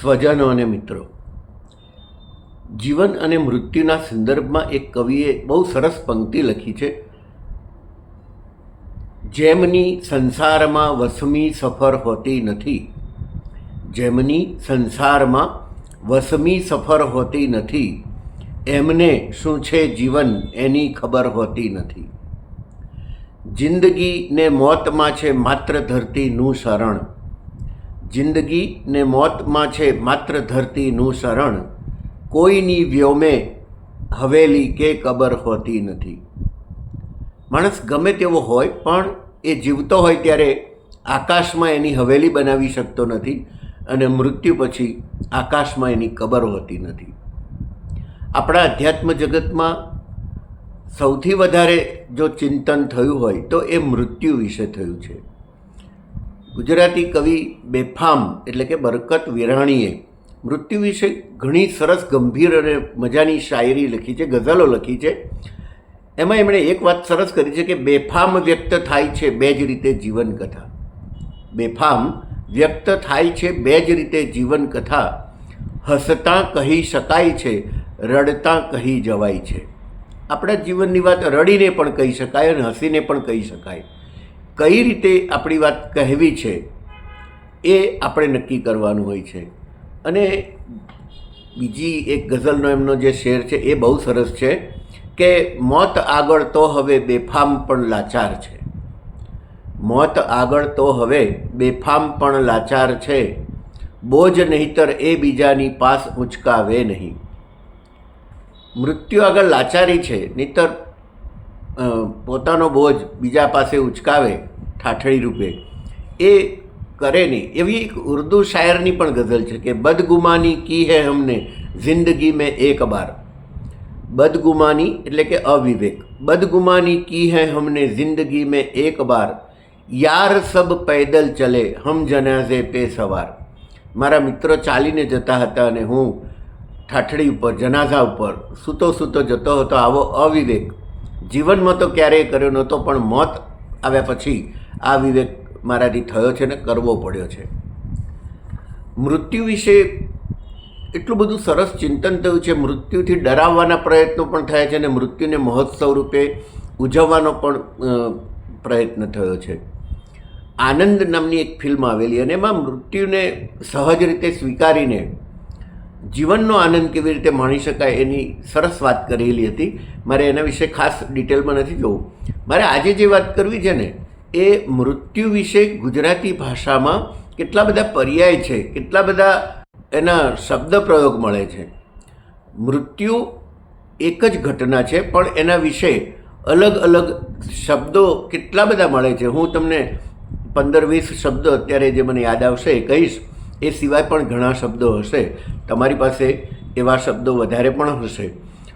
સ્વજનો અને મિત્રો. જીવન અને મૃત્યુના સંદર્ભમાં એક કવિએ બહુ સરસ પંક્તિ લખી છે. જેમની સંસારમાં વસમી સફર હોતી નથી. જેમની સંસારમાં વસમી સફર હોતી નથી. એમને શું છે જીવન એની ખબર હોતી નથી. જિંદગીને મોતમાં છે માત્ર ધરતીનું શરણ. જિંદગી ને મોતમાં છે માત્ર ધરતીનું શરણ. કોઈની વ્યોમે હવેલી કે કબર હોતી નથી. માણસ ગમે તેવો હોય, પણ એ જીવતો હોય ત્યારે આકાશમાં એની હવેલી બનાવી શકતો નથી અને મૃત્યુ પછી આકાશમાં એની કબર હોતી નથી. આપણા અધ્યાત્મ જગતમાં સૌથી વધારે જો ચિંતન થયું હોય, તો એ મૃત્યુ વિશે થયું છે. ગુજરાતી કવિ બેફામ એટલે કે બરકત વિરાણીએ મૃત્યુ વિશે ઘણી સરસ, ગંભીર અને મજાની શાયરી લખી છે, ગઝલો લખી છે. એમાં એમણે એક વાત સરસ કરી છે કે બેફામ વ્યક્ત થાય છે બે જ રીતે જીવન કથા બેફામ વ્યક્ત થાય છે બે જ રીતે જીવન કથા હસતા કહી શકાય છે, રડતા કહી જવાય છે. આપણા જીવનની વાત રડીને પણ કહી શકાય અને હસીને પણ કહી શકાય. કઈ રીતે આપણી વાત કહેવી છે એ આપણે નક્કી કરવાનું હોય છે. અને બીજી એક ગઝલનો એમનો જે શેર છે એ બહુ સરસ છે કે મોત આગળ તો હવે બેફામ પણ લાચાર છે. મોત આગળ તો હવે બેફામ પણ લાચાર છે. બોજ નહીતર એ બીજાની પાસ ઉંચકાવે નહીં. મૃત્યુ આગળ લાચારી છે, નહીતર પોતાનો બોજ બીજા પાસે ઉચકાવે ઠાઠડી રૂપે. એ કરે નહીં. એવી એક ઉર્દુ શાયરની પણ ગઝલ છે કે, બદગુમાની કી હે હમને, જિંદગી મેં એક બાર. બદગુમાની એટલે કે અવિવેક. બદગુમાની કી હે હમને, જિંદગી મેં એક બાર. યાર સબ પૈદલ ચલે, હમ જનાઝે પે સવાર. મારા મિત્રો ચાલીને જતા હતા અને હું ઠાઠડી ઉપર, જનાઝા ઉપર, સૂતો સૂતો જતો હતો આવો અવિવેક. જીવનમાં તો ક્યારેય કર્યો નહોતો, પણ મોત આવ્યા પછી આ વિવેક મારાથી થયો છે ને, કરવો પડ્યો છે. મૃત્યુ વિશે એટલું બધું સરસ ચિંતન થયું છે. મૃત્યુથી ડરાવવાના પ્રયત્નો પણ થયા છે અને મૃત્યુને મહોત્સવ રૂપે ઉજવવાનો પણ પ્રયત્ન થયો છે. આનંદ નામની એક ફિલ્મ આવેલી અને એમાં મૃત્યુને સહજ રીતે સ્વીકારીને જીવનનો આનંદ કેવી રીતે માણી શકાય એની સરસ વાત કરેલી હતી. મારે એના વિશે ખાસ ડિટેલમાં નથી જોવું. મારે આજે જે વાત કરવી છે ને, એ મૃત્યુ વિશે ગુજરાતી ભાષામાં કેટલા બધા પર્યાય છે, કેટલા બધા એના શબ્દ પ્રયોગ મળે છે. મૃત્યુ એક જ ઘટના છે, પણ એના વિશે અલગ અલગ શબ્દો કેટલા બધા મળે છે. હું તમને પંદર વીસ શબ્દો અત્યારે જે મને યાદ આવશે એ કહીશ. એ સિવાય પણ ઘણા શબ્દો હશે. તમારી પાસે એવા શબ્દો વધારે પણ હશે.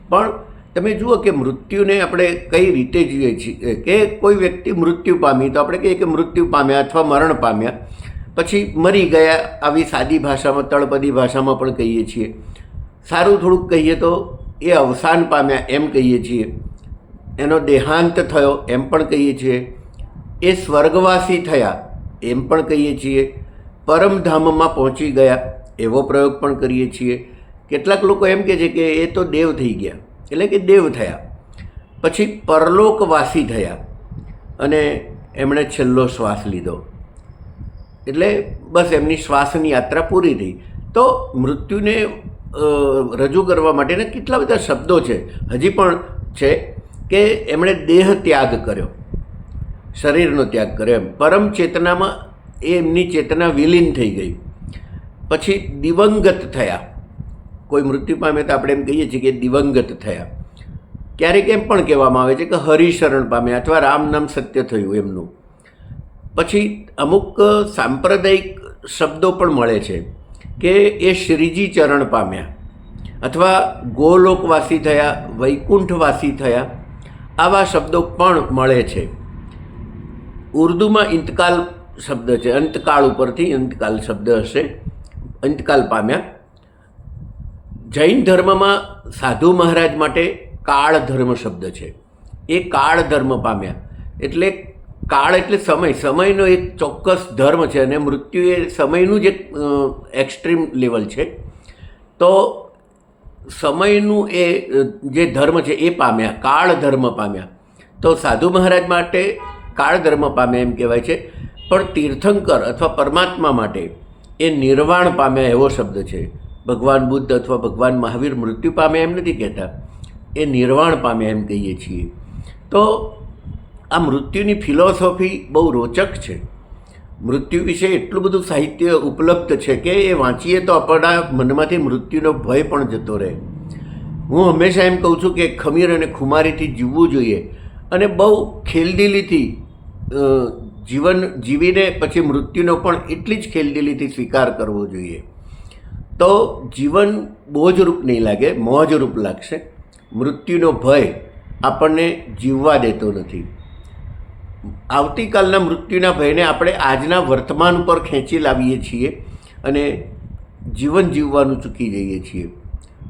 પણ તમે જુઓ કે મૃત્યુને આપણે કઈ રીતે જોઈએ છીએ. કે કોઈ વ્યક્તિ મૃત્યુ પામી, તો આપણે કહીએ કે મૃત્યુ પામ્યા અથવા મરણ પામ્યા. પછી મરી ગયા આવી સાદી ભાષામાં, તળપદી ભાષામાં પણ કહીએ છીએ. સારું થોડુંક કહીએ તો એ અવસાન પામ્યા એમ કહીએ છીએ. એનો દેહાંત થયો એમ પણ કહીએ છીએ. એ સ્વર્ગવાસી થયા એમ પણ કહીએ છીએ. પરમધામમાં પહોંચી ગયા. એવો પ્રયોગ પણ કરીએ છીએ. કેટલાક લોકો એમ કહે છે કે એ તો દેવ થઈ ગયા. એટલે કે દેવ થયા. પછી પરલોકવાસી થયા અને એમણે છેલ્લો શ્વાસ લીધો. એટલે બસ એમની શ્વાસની યાત્રા પૂરી થઈ. તો મૃત્યુને રજૂ કરવા માટેના કેટલા બધા શબ્દો છે. હજી પણ છે કે એમણે દેહ ત્યાગ કર્યો. શરીરનો ત્યાગ કર્યો એમ. પરમ ચેતનામાં એ એમની ચેતના વિલીન થઈ ગઈ. પછી દિવંગત થયા. કોઈ મૃત્યુ પામે તો આપણે એમ કહીએ છીએ કે દિવંગત થયા. ક્યારેક એમ પણ કહેવામાં આવે છે કે હરિશરણ પામ્યા અથવા રામ નામ સત્ય થયું એમનું. પછી અમુક સાંપ્રદાયિક શબ્દો પણ મળે છે કે એ શ્રીજી ચરણ પામ્યા અથવા ગોલોકવાસી થયા, વૈકુંઠવાસી થયા, આવા શબ્દો પણ મળે છે. ઉર્દુમાં ઇંતકાલ શબ્દ છે. અંતકાળ ઉપરથી અંતકાલ શબ્દ હશે. અંતકાલ પામ્યા. જૈન ધર્મમાં સાધુ મહારાજ માટે કાળ ધર્મ શબ્દ છે. એ કાળ ધર્મ પામ્યા. એટલે કાળ એટલે સમય. સમયનો એક ચોક્કસ ધર્મ છે અને મૃત્યુ એ સમયનું જ એક એક્સ્ટ્રીમ લેવલ છે. તો સમયનું એ જે ધર્મ છે એ પામ્યા. કાળ ધર્મ પામ્યા. તો સાધુ મહારાજ માટે કાળ ધર્મ પામ્યા એમ કહેવાય છે. પણ તીર્થંકર અથવા પરમાત્મા માટે એ નિર્વાણ પામ્યા એવો શબ્દ છે. ભગવાન બુદ્ધ અથવા ભગવાન મહાવીર મૃત્યુ પામે એમ નથી કહેતા. એ નિર્વાણ પામે એમ કહીએ છીએ. તો આ મૃત્યુની ફિલોસોફી બહુ રોચક છે. મૃત્યુ વિશે એટલું બધું સાહિત્ય ઉપલબ્ધ છે કે એ વાંચીએ તો આપણા મનમાંથી મૃત્યુનો ભય પણ જતો રહે. હું હંમેશા એમ કહું છું કે ખમીર અને ખુમારીથી જીવવું જોઈએ અને બહુ ખેલદિલીથી જીવન જીવીને પછી મૃત્યુનો પણ એટલી જ ખેલદિલીથી સ્વીકાર કરવો જોઈએ. તો જીવન બોજરૂપ નહીં લાગે, મોજરૂપ લાગશે. મૃત્યુનો ભય આપણને જીવવા દેતો નથી. આવતીકાલના મૃત્યુના ભયને આપણે આજના વર્તમાન ઉપર ખેંચી લાવીએ છીએ અને જીવન જીવવાનું ચૂકી જઈએ છીએ.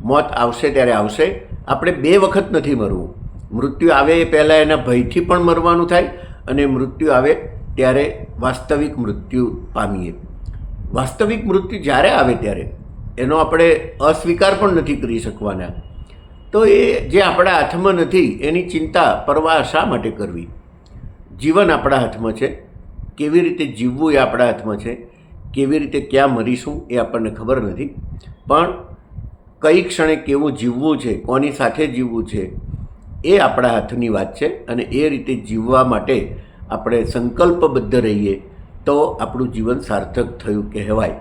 મોત આવશે ત્યારે આવશે, આપણે બે વખત નથી મરવું. મૃત્યુ આવે એ પહેલાં એના ભયથી પણ મરવાનું થાય અને મૃત્યુ આવે ત્યારે વાસ્તવિક મૃત્યુ પામીએ. વાસ્તવિક મૃત્યુ જ્યારે આવે ત્યારે, એનો આપણે અસ્વીકાર પણ નથી કરી શકવાના. તો એ જે આપણા હાથમાં નથી, એની ચિંતા પરવા શા માટે કરવી? જીવન આપણા હાથમાં છે. કેવી રીતે જીવવું એ આપણા હાથમાં છે? કેવી રીતે ક્યાં મરીશું એ આપણને ખબર નથી. પણ કઈ ક્ષણે કેવું જીવવું છે, કોની સાથે જીવવું છે, એ આપણા હાથની વાત છે અને એ રીતે જીવવા માટે આપણે સંકલ્પબદ્ધ રહીએ તો આપણું જીવન સાર્થક થયું કહેવાય.